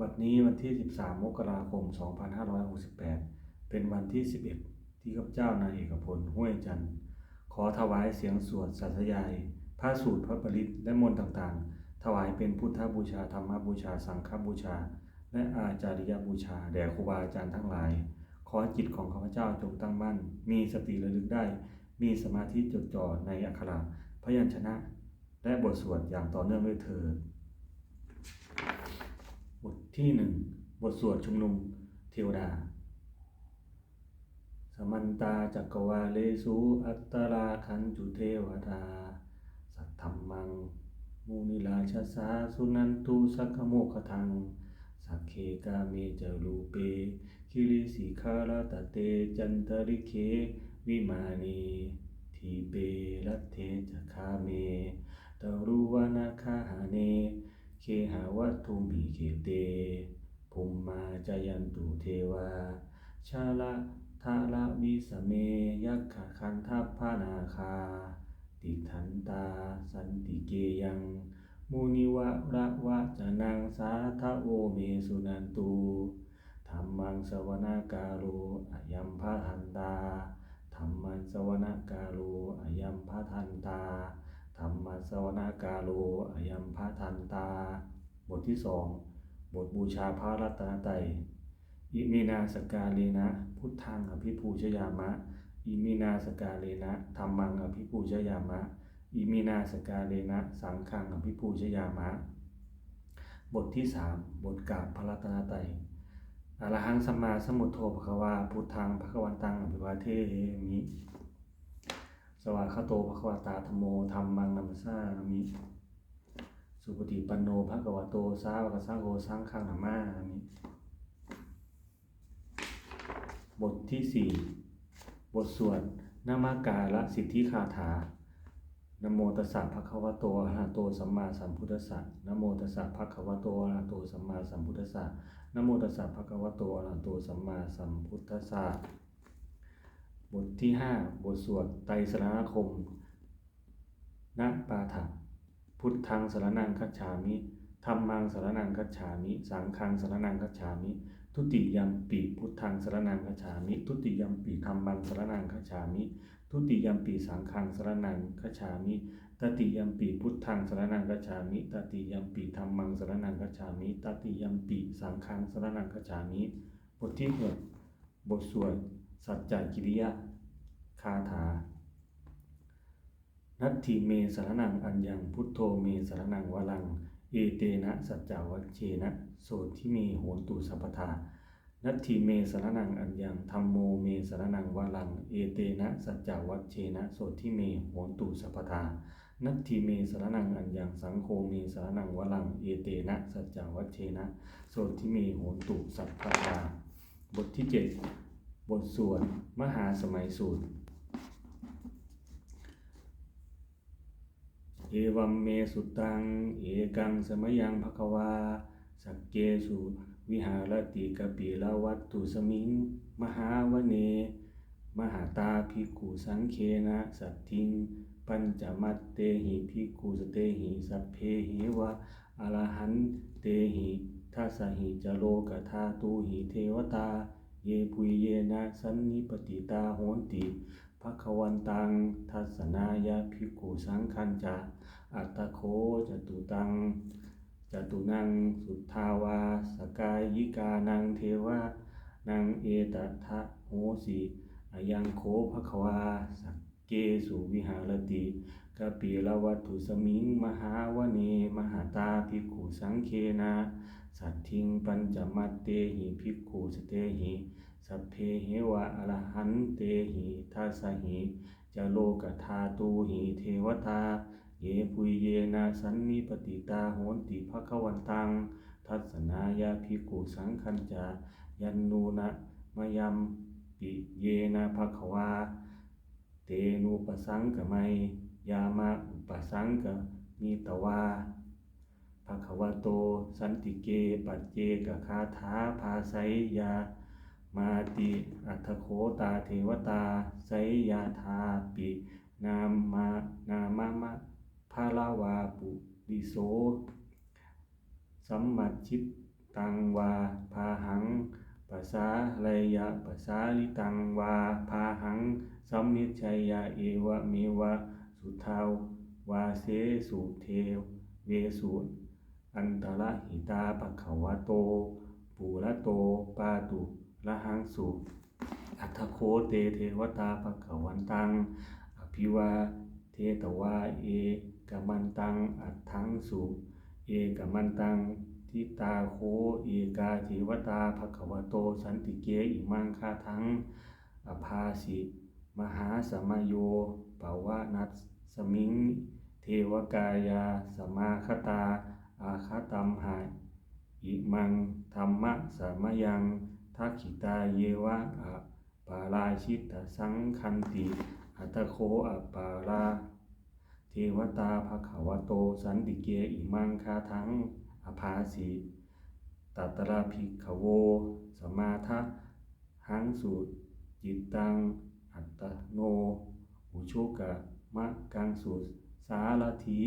บัดนี้วันที่ 13 มกราคม 2568 เป็นวันที่ 11 ที่ข้าพเจ้านายเอกพลห้วยจันทร์ ขอถวายเสียงสวดสัตยาย พระสูตรพระปริตและมนต์ต่างๆ ถวายเป็นพุทธบูชาธรรมบูชาสังฆบูชา และอาจาริยบูชา แด่ครูบาอาจารย์ทั้งหลาย ขอจิตของข้าพเจ้าจงตั้งมั่น มีสติระลึกได้ มีสมาธิจดจ่อในอักขระพยัญชนะ และบทสวดอย่างต่อเนื่องด้วยเถิด ที่หนึ่งบทสวดชุมนุมเทวดา สมันตาจักวาเลสุอัตตราคันจุเทวดา สัทธรรมังมุนิราชาสาสุนันตุสักโมคทัง สักเคกาเมจรูเป คิริสิคาลตเตจันตริเค วิมานีทีเปรัตเทจคาเมตรุวนาคาหาเน เคหาวัตถุมีเขเตภูมมาจายันตุเทวา ชาละทาละวิสเมยักขคันทัพพานาคา ติทันตา สันติเกยังมุนิวะระวะจะนังสาทะโอเมสุนันตุธรรมังสวนาการโลอยัมพะทันตาธรรมังสวนาการโลอยัมพะทันตา ธรรมสวนาการโลอายัมพระทันตา บทที่สองบทบูชาพระรัตนตรัยอิมินาสกาเลนะ พุทธังอภิปูชยามะ อิมินาสกาเลนะธรรมังอภิปูชยามะ อิมินาสกาเลนะ สังฆังอภิปูชยามะ บทที่สามบทกาบพระรัตนตรัยอรหังสัมมาสมุทโธภควาพุทธังภควันตังอภิวาเทมิ สวากขาโตภควตาธมโมธรรมังนัมสสามิสุปฏิปันโนภะควะโตสาวกสังโฆสังฆังนามามิบทที่สี่บทสวดนามากาละสิทธิคาถานโมตัสสะภะคะวะโตอะระหะโตสัมมาสัมพุทธัสสะนโมตัสสะภะคะวะโตอะระหะโตสัมมาสัมพุทธัสสะนโมตัสสะภะคะวะโตอะระหะโตสัมมาสัมพุทธัสสะ บทที่ห้าบทสวดไตรสรณคมนะปาฐะพุทธังสรนังคัจฉามิธรรมังสรนังคัจฉามิ สังฆังสรนังคัจฉามิ ทุติยมปิพุทธังสรนังคัจฉามิ ทุติยมปิธรรมังสรนังคัจฉามิ ทุติยมปิสังฆังสรนังคัจฉามิตติยมปิพุทธังสรนังคัจฉามิตติยมปิธรรมังสรนังคัจฉามิตติยมปิสังฆังสรนังคัจฉามิ บทที่หกบทสวด สัจจกิริยะ คาถา นัตถิเมสารนังอัญญังพุทโธเมสารนังวลัง เอเตนะสัจจวัชเชนะ โสทิเมโหนตุสัพพทานัตถิเมสารนังอัญญังธรรมโมเมสารนังวลัง เอเตนะสัจจวัชเชนะโสทิเมโหนตุสัพพทานัตถิเมสารนังอัญญังสังโฆเมสารนังวลัง เอเตนะสัจจวัชเชนะโสทิเมโหนตุสัพพทาบทที่เจ็ด บทสวดมหาสมัยสูตร เอวัมเมสุตัง เอกังสมยังภควา สักเกสุวิหารติกปิลาวัตตุสมิง มหาวเน มหาตาภิกขุสังเคนะสัตทิง ปัญจมัตเตหิภิกขุสเตหิสัพเพหิวะอรหันเตหิทัสหิจโลกธาตุหิเทวตา เยปุยเยนะสันนิปติตาโหนติภควันตังทัสนายาภิกขุสังคัญจะอัตตโคจตุตังจตุนังสุทธาวาสกายิกานังเทวานังเอตทะโหสีอยังโคภควาสัก สุวิหารติกปิลวัตถุสมิง มหาวเน มหาตาภิกขุสังเคนา สัตทิงปัญจมัตเตหิภิกขุสเตหิสัพเพเหวะอรหันเตหิทัสหิจโลกธาตูหิเทวตา เยปุยเยนะสันนิปติตาโหนติภควันตัง ทัศนายาภิกขุสังคัญจายันนูนะมยัมปิเยนะภควา เตนูปสังกไมยามาอุปสังกมีตวาภะคะวะโต สันติเก ปัจเจกคาถาภาไสยา มาติ อัตโคตาเทวตา ไสยาธาปิ นามมานามะมะพาลาวาปุริโส สัมมัชชิตตังวา พาหัง ปัสสาไรยะปัสสาลิตังวาพาหังสัมมิชัยยะเอวะเมวะสุทาววาเสสุเทเวสุอันตระหิตาปะขวะโต ปูระโตปาตุละหังสุอัตถโคเตเทวตาภควันตัง อภิวาเทตวาเอกมันตังอัตถังสุ เอกมันตัง ทิตาโคเอกาเทวตาภควโต สันติเกอิมังคาทั้งอภาสิมหาสมโยปวานัสสมิง เทวกายา สมาคตา อาคาตัมหายอิมังธรรมะสมยังทักขิตาเยวะอะปาราชิตสังคันติ อัตโคอะปารา เทวตาภะควโต สันติเกอิมังคาทั้ง อภาสีตัตระภิกขโว สมาทะหังสุจิตตัง อัตโน อุชุกะมะกังสุสารถี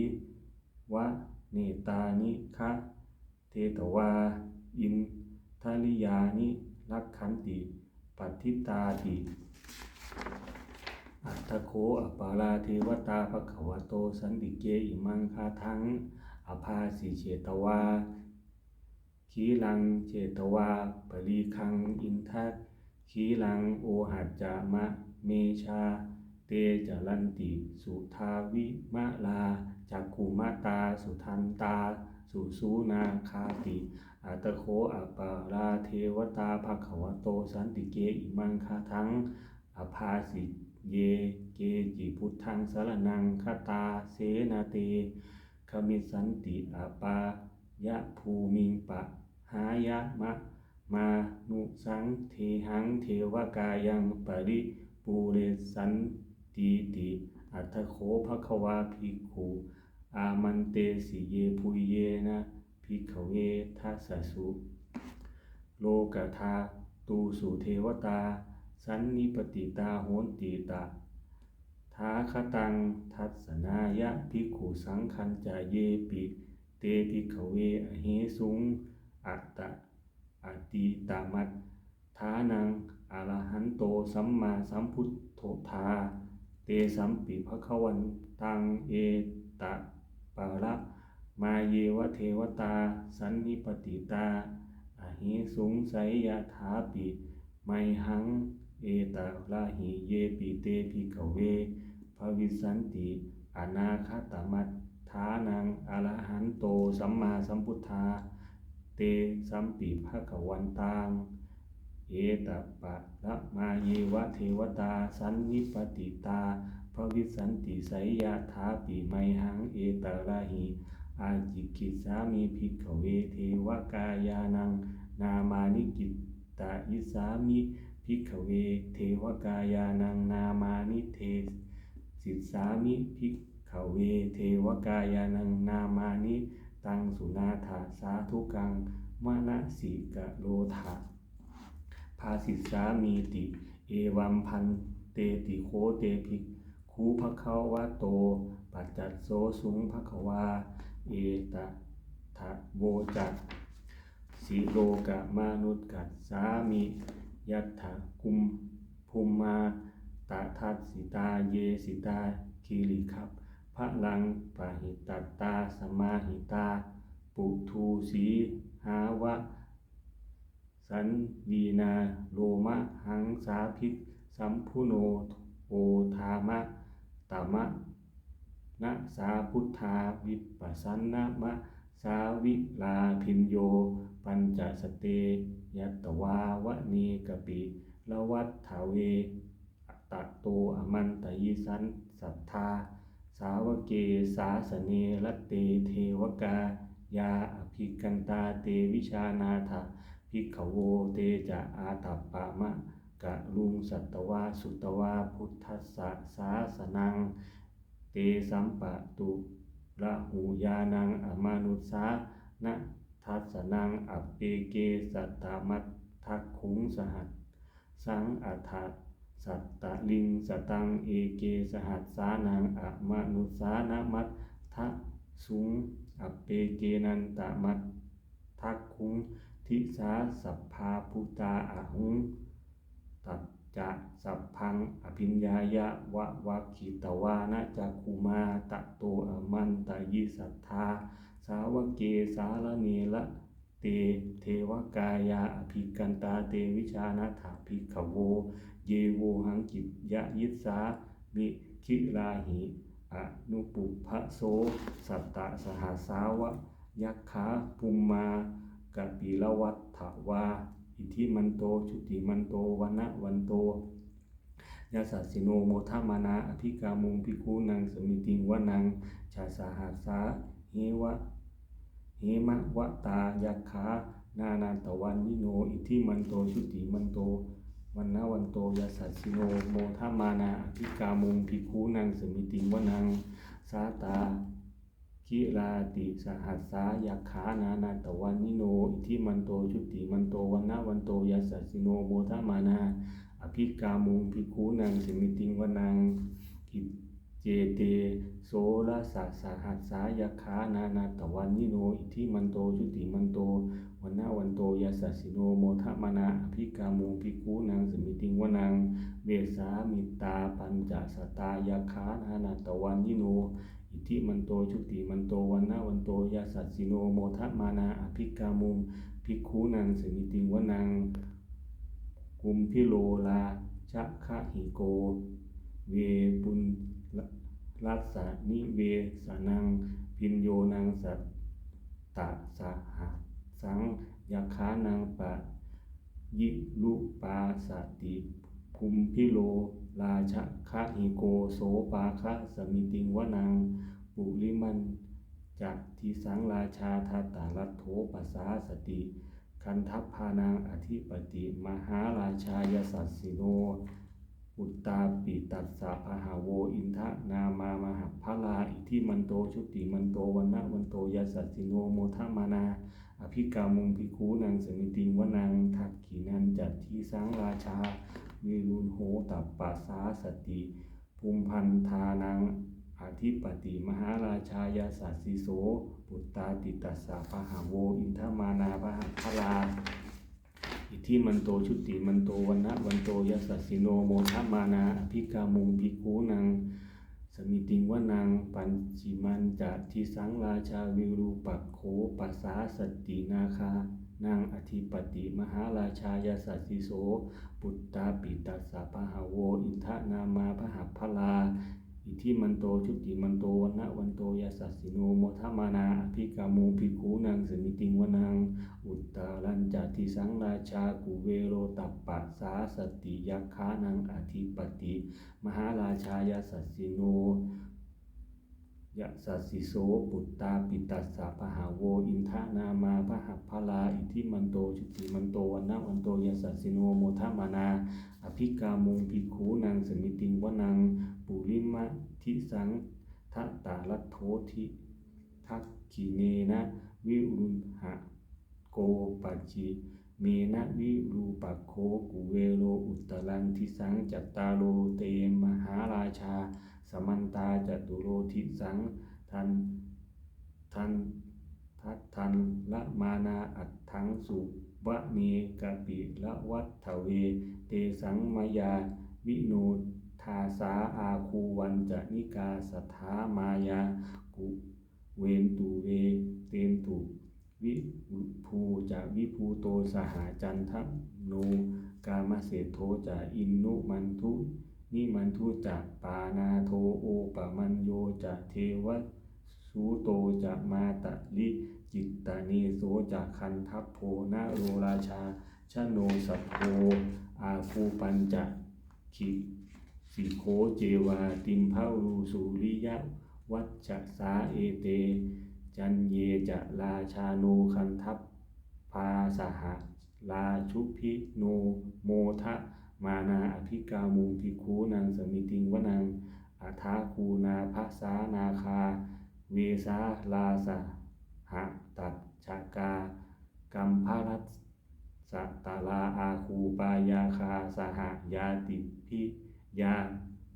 วะเนตานิคะเทตวา อินทริยานิรักขันติปัติตาติอัตโคอปาราเทวตาภควโต สันติเกอิมังคาทัง อภาสิเชตวาขีลังเชตวาปรีคังอินทัตขีลังโอหัจจามะเมชา เตจรันติ สุทาวิมะลาจักขุมาตา สุทันตา สุสูนาคาติอัตโคอปาราเทวตาภควโตสันติเกอิมังคาทังอภาสิเยเกจิพุทธังสารนังคตาเสนาเต ขมิสันติอาปายะภูมิงปะหายะมะมานุสังเทหังเทวกายังปริปูเรสันติติอัตโคภควาภิกขุอามันเตสิเยปุเยนะภิกขเวทัสสสุโลกธาตูสุเทวตา สันนิปติตาโหนติตา ทาคตังทัศนายะภิกขุสังคัญจาเยปิ เตภิกขเวอเหสุง อัตตะอติตามัตทานังอรหันโตสัมมาสัมพุทโธทา เตสัมปิภควันตังเอตะปาระมาเยวเทวตา สันนิปติตาอหิสุงไสยถาปิไมหัง เอตาลาหิเยปิเตภิกเวภวิสันติอนาคตมัตทานังอรหันโตสัมมาสัมพุทธา เตสัมปิภะกวันตังเอตปะละมาเยวะเทวตา สันนิปติตาภวิสันติไสยถาปิไมหังเอตาลาหิ อาจิกิสามีภิกเวเทวกายานัง นามานิกิตตาอิสามิ ภิกขเวเทวกายานังนามานิเทสิสามิภิกขเวเทวกายานังนามานิตังสุนาถาสาธุกังมณสิกะโลถาภาสิสามีติ เอวัมพันเตติโคเตภิกคูภควะโต ปัจจัตโสสุงภควา เอตะทะโวจักสิโลกะมนุตกัสสามิ ยัตถะกุมภูมมาตาทัสสิตาเยสิตาคีริคับพระลังปะหิตตาสมาหิตา ปุทูสีหาวะ สันวีนาโลมะหังสาพิกสัมพุโนโอทามะตามะนะสาพุทธาวิปัสสนะมะสาวิลาพินโย ปัญจสเตยัตวาวะเนกปิละวัฏฐาเวอัตโตอมันตยิสันสัทธา สาวเกสาสเนรตเตเทวกายาอภิกันตาเตวิชานาถาภิกขโวเตจะอาตัปปะมะกะลุงสัตวาสุตวาพุทธสะสาสนัง เตสัมปะตุระหูยานังอมานุสานะ ทัสนังอัปเปเกสัตตามัตทักขุงสหัส สังอัฏฐสัตตะลิงสตังเอเกสหัสสานังอะมนุสานะมัตทะสุงอัปเปเกนันตมัตทักขุงทิสาสัพพาพุตาอาหุงตัจจะสัพพังอภิญญายะวะวะคิตวานะจักคุมาตะโตอมันตยิสัทธา สาวกเกสารเนละเตเทวกายาอภิกันตาเตวิชานาถาภิกขโว เยโวหังกิจยะยิสามิคิลาหิอนุปุพะโส สัตตะสหัสาวะ ยักขาปุมมากปีละวัฏถวา อิทิมันโต ชุติมันโตวันะวันโตยาสัสสิโนโมทามานาอภิกามุงพิคูนังสมิติงวนัง ชาสาหัสสาเฮวะ เหมะวะตายักขานานันตวันวิโน อิทิมันโตชุติมันโตวันนวันโตยาสัสิโนโมทามานาอภิกามุงพิคูนังสมิติงวนังสาตากิลาติสหัสสายักขานานาตวันนิโน อิทิมันโตชุติมันโตวันนวันโตยาสัสิโนโมทามานาอภิกามุงพิคูนังสมิติงวนังกิ เจเตโสรสัสสหัสสายักขานานาตวันนิโนอิทิมันโตชุติมันโตวันนะวันโตยาสัสิโนโมทมานาอภิกามุงพิคูนังสมิติงวนังเวสามิตาปัญจสตายาขานานาตวันยิโนอิทิมันโตชุติมันโตวันนาวันโตยาสัสิโนโมทะมานาอภิกามุภิกขุนังสมิติงวนังกุมพิโลลาชักขะหิโก เวปุน รัสสนิเวสนังพินโยนังสัตตะสหสังยาขานังปะยิลุปาสติภูมิพิโล ราชคะหิโกโสปาคะสมิติงวนังปุริมันจักทิสังราชาทาตาลัโธปัสสาสติ คันทัพพานังอธิปติ มหาราชายสัสสิโน อุตตาปิตัสสะพหาโวอินทะนามามหาพลาอิทิมันโตชุติมันโตวันนะวันโตยสัสสิโนโมทามานา อภิกามุงพิคูนังสมิติงวนังทักขีนันจัตทีสังราชาวิรุณโหตัปปัสสาสติภูมิพันธานังอธิปติมหาราชายาสัสสิโสปุตตาติตัสสะพหาโวอินทมานาพหพลา อิทิมันโตชุติมันโตวันนะวันโตยสัสสิโนโมทมานาอภิกามุงพิคูนังสมิติงวานังปัญจิมันจัตทิสังราชาวิรูปักโขปัสสาสตินาคานางอธิปติมหาราชายาสัสสิโส ปุตตาปิตัสสะพหาโว อินทนามาพหพลา อิทิมันโตชุติมันโตวันนะวันโตยาสัสิโนโมทมานาอภิกามุภิกขุนังสมิติงวนังอุตตารัญจติสังราชากุเวโรตัปปัสสาสติยักขานังอธิปติ มหาราชายาสัสิโนยะสัสิโสปุตตาปิตัสสะพหาโวอินทานามาพหัพลาอิทิมันโตชุติมันโตวันนะวันโตยสัสิโนโมทมานา อภิกามุงภิกขุนังสมิติงวนัง ปุริมะทิสังทัตตาลัทโทธิทักขิเนนะวิรุณหะโกปัจจิเมนะวิรูปโคกุเวโรอุตตรังทิสังจัตตาโลเตมหาราชา สมันตาจตุโรทิสังทันทันทัตทันละมานาอัตถังสุวะเมกะปิละวัฏทเว เตสังมายาวิโนาสาอาคูวันจะนิกาสถามายากุเวนตุเวเตนตุวิภูจะวิภูโตสหาจันทโนกามเสโทจะอินนุมันทุนิมันทุจะปานาโทโอปะมันโยจะเทวสูโตจะมาตะลิจิตตานีโสจะคันทัพโพนาโรราชาชโนสัพโพอาคูปัญจะขิ สิโคเจวาติมภารูสุริยะวัชชะสาเอเต จันเยจะราชาโนคันทัพพาสหะราชุพิโนโมทะมานาอภิกามุงพิคูนังสมิติงวนังอัทาคูนาภัสานาคา เวสาลาสหะตัดชากากัมภรัสสัตตาลาอาคูปายาคาสหยาติพิ ยา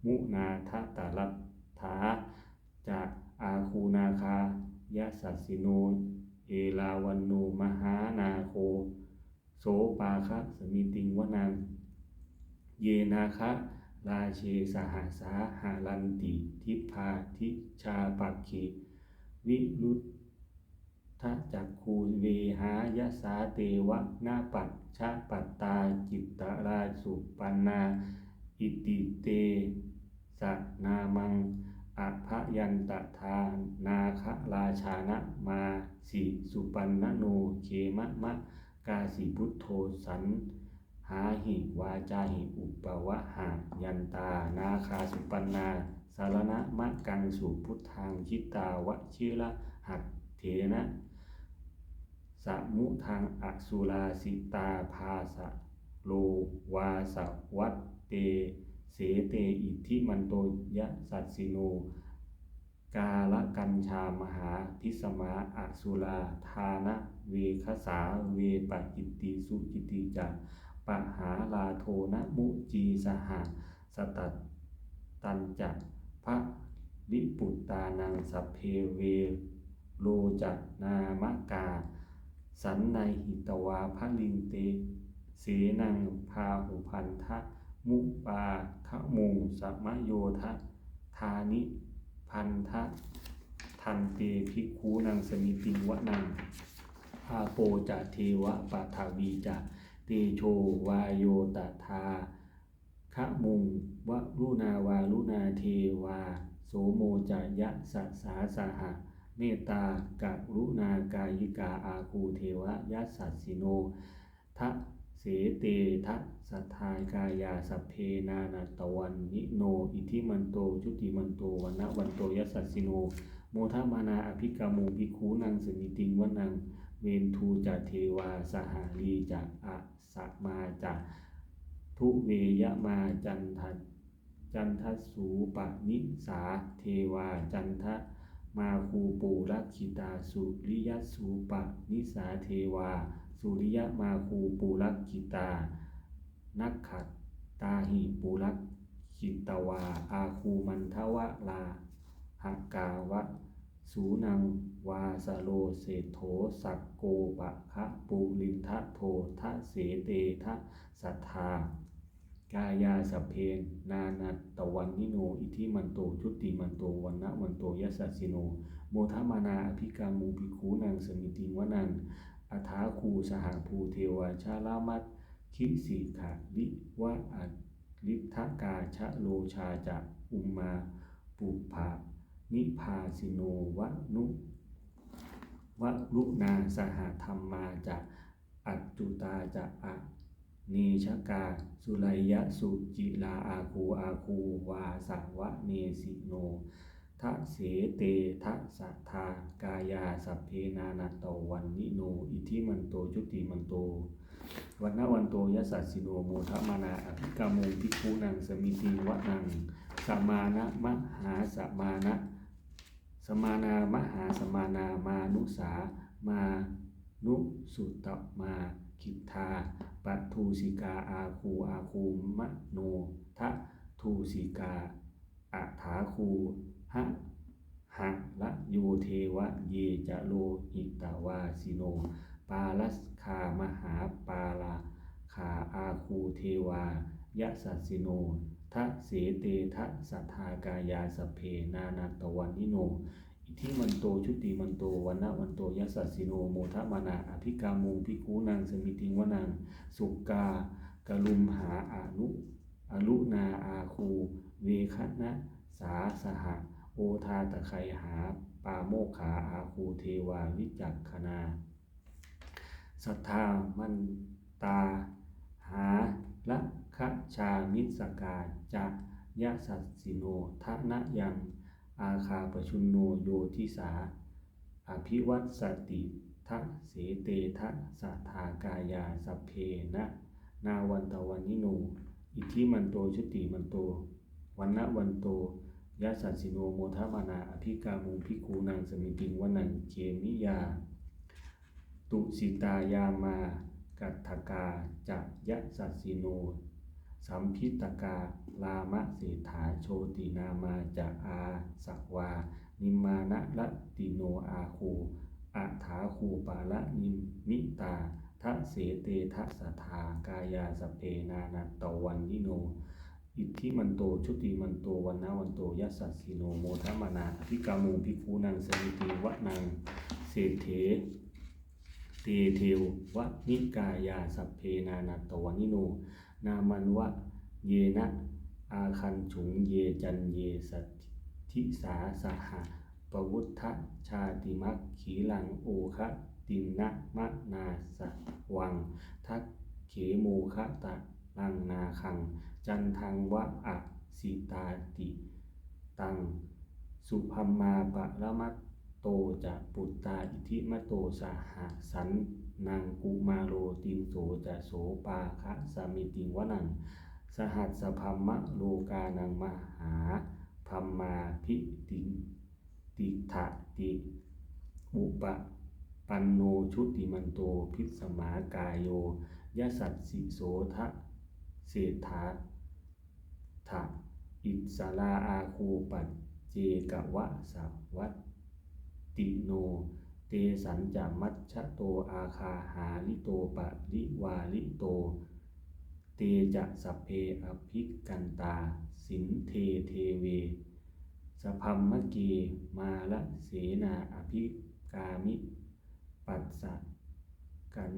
มุนาทตาลัตถาจากอาคูนาคายะสัสสิโน เอลาวันโนมหานาโค โสปาคะสมิติงวนัง เยนาคะราเชสหาสาหารันติ ทิพาทิชาปักขีวิรุตทะจักคูเวหายะสาเตวะนาปัจชะปัตตาจิตตราสุปันนา อิติเตสะนามังอภยันตทานาคราชานะมาสิสุปันนโนเขมะมะกาสิพุทโธสันหาหิวาจาหิอุปวะหายันตานาคาสุปันนาสารณะมะกังสุพุทธังชิตาวะชิระหัตเถนะสมุทังอสุราสิตาภาสะโลวาสวัต เต เสเตอิทิมันโตยะสัสสิโน กาละกัญชามหาทิสมาอสุราทานะเวคสาเวปจิตติสุจิติจาปะหาลาโทนะมุจีสหาสตัตตันจักพระลิปุตตานังสัพเพเวโลจักนามกา สันในหิตวาพระลิงเต เสนังพาหุพันทะ มุปาขมุงสัมโยทะทานิพันทะทันเตภิกขูนังสมิติวะนังอาโปจะเทวะปะทาวีจะเตโชวายโยตถาขะมุงวะรุนาวารุนาเทวา โสโมจะยะสะสาสหะเมตตากะรุณากายิกาอาคูเทวะยัสสัสสิโนทะ เสเตทะสทธากายาสัพเพนานาตวันนิโน อิทิมันโตชุติมันโตวันนะวันโตยัสสัสสิโน โมทมานาอภิกามูภิกขูนังสมิติงวนัง เวนทูจะเทวาสหารีจะอะสะมาจะทุเวยมาจันทัจันทสูปนิสาเทวาจันทะมาคูปูรักขิตาสุริยสูปนิสาเทวา สุริยมาคูปูรักขิตา นักขัดตาหิปูรักขิตวา อาคูมันทวะลาหกาวะ สูนังวาสโลเศโถสักโกปะคะปูลินทะโททะเสเตทะสัทธากายาสเพนนานัตตวันนิโน อิทิมันโตชุติมันโตวันนะวันโตยัสสิโน โมทมานาอภิกามูภิกขูนังสมิติวนัง อัฐาคูสหภูเทวาชาลามัตคิสีขาลิวะอัลิทกาชะโลชาจะอุมมาปุภานิพาสิโนวะนุวะลุนาสหธรรมมาจะอัจจุตาจะอะเนชกา สุไลยะสุจิลาอาคูอาคูวาสาวะเนสิโน ทะเสเตทะสัทธากายาสัพเพนานาตวันนิโน อิทิมันโตจุติมันโตวันนวันโตยสสสสิโนโมทมานาอภิกามูภิกขุนังสมิติวะนังสมานะมหาสมานะ สมานามหาสมานามานุสามานุสุตมาคิทาปัทูสิกาอาคูอาคูมะโนทะทูสิกาอัฐาคู หะหะละโยเทวะเยจะโลหิตาวาสิโน ปาลัสคามหาปาลาขาอาคูเทวายะสัสิโนทะเสเตทะสัทธากายาสเพนานาตวันนิโน อิทิมันโตชุติมันโตวันนะวันโตยัสสสสิโนโมทะมานาอภิกามูภิกูนางสมิติงวนังสุกากะลุมหาอานุอลุนาอาคู เวคะนะสาสหะ โอทาตะไคหา ปาโมขาอาคูเทวาวิจักขณาสัทธามันตา หาละคะชามิสกาจะยะสัสสิโนทะนะยังอาคาปชุนโนโยทิสา อภิวัตสติทะเสเตทะสัทธากายาสัพเพนะนาวันตะวันนิโน อิทิมันโตชุติมันโตวันนะวันโต ยะสัสสิโนโมทมานาอภิกามุภิกูนังสมิติงวนังเกมิยา ตุสิตายามากัตถกาจะยะสัสสิโน สัมพิตกาลามะเศรษฐาโชตินามาจะอาสักวา นิมานะละติโนอาคูอัฐาคูปาละนิมิตาทะเสเตทะสทากายาสเพนานัตวันยิโน อิทธิมันโตชุติมันโตวันนาวันโตยัสสสสิโนโมทมนาอภิกามูภิกขุนังสมิติวะนังเศรษเถเตเทววะนิกายาสัพเพนานัตตวันนิโน นามันวะเยนะอาคันฉุงเยจันเยสัทิสาสหะปวุทธชาติมักขีลังโอคะตินนะมะนาสวัง ทักเขโมคะตะลังนาคัง จันทังวะอะสิตาติตัง สุพัมมาปะละมัตโตจะปุตตาอิทิมะโตสหสันนังกุมาโรตินโสจะโสปาคะสามิติวนังสหัสสะพัมมะโลกานังมหาพัมมาพิติติถะติอุปปันโนชุติมันโตพิสมากายโยยสัตสิโสทะเศรษฐา ถะอิสลาอาคูปัจเจกวะสัวัตติโน เตสัญจามัชชะโตอาคาหาลิโตปะริวาลิโต เตจะสัพเพอภิกันตา สินเทเทเวสพัมมะเกมาละเสนาอภิกามิ ปัสสะกัน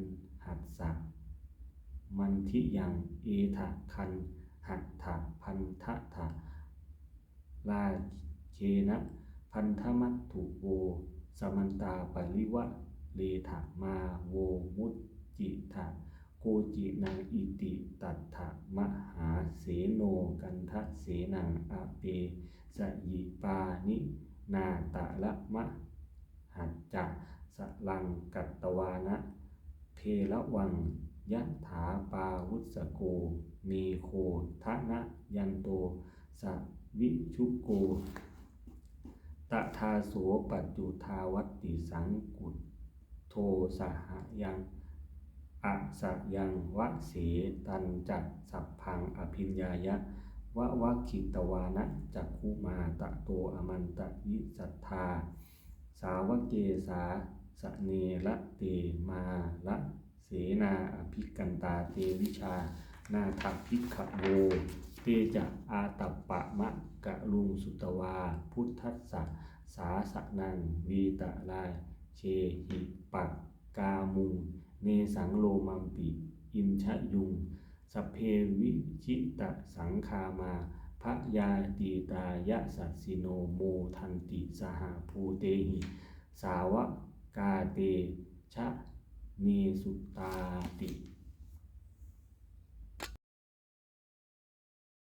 หัสสะมันทิยังเอทะคัน หัตถะพันทะถะลาเชนะพันธมัตถุโว สมันตาปริวะเลถะมาโวมุตจิถะโกจินังอิติตัตถะมหาเสโนกันทะเสนังอเปสยิปานินาตะละมะหัจจะสลังกัตตวานะ เพละวังยะถาปาวุสโก เมโคทะนะยันโตสวิชุโกตทาโสปัจจุทาวัตติสังกุตโทสหยังอะสยังวะเสตันจักสัพพังอภิญญายะวะวะขิตวานะจักคุมาตะโตอมันตะยิสัทธา สาวเกสาสเนละเตมาละเสนาอภิกันตาเตวิชา นาทัพพิขโวเตจะอาตัปปะมะกะลุงสุตวา พุทธัสสะสาสนังวีตะลายเชหิปักกามุงเนสังโลมัมปิ อินชะยุงสเพวิชิตะสังคามาพระยาตีตายะสัสสิโนโมทันติสหภูเตหิ สาวกาเตชะเนสุตาติ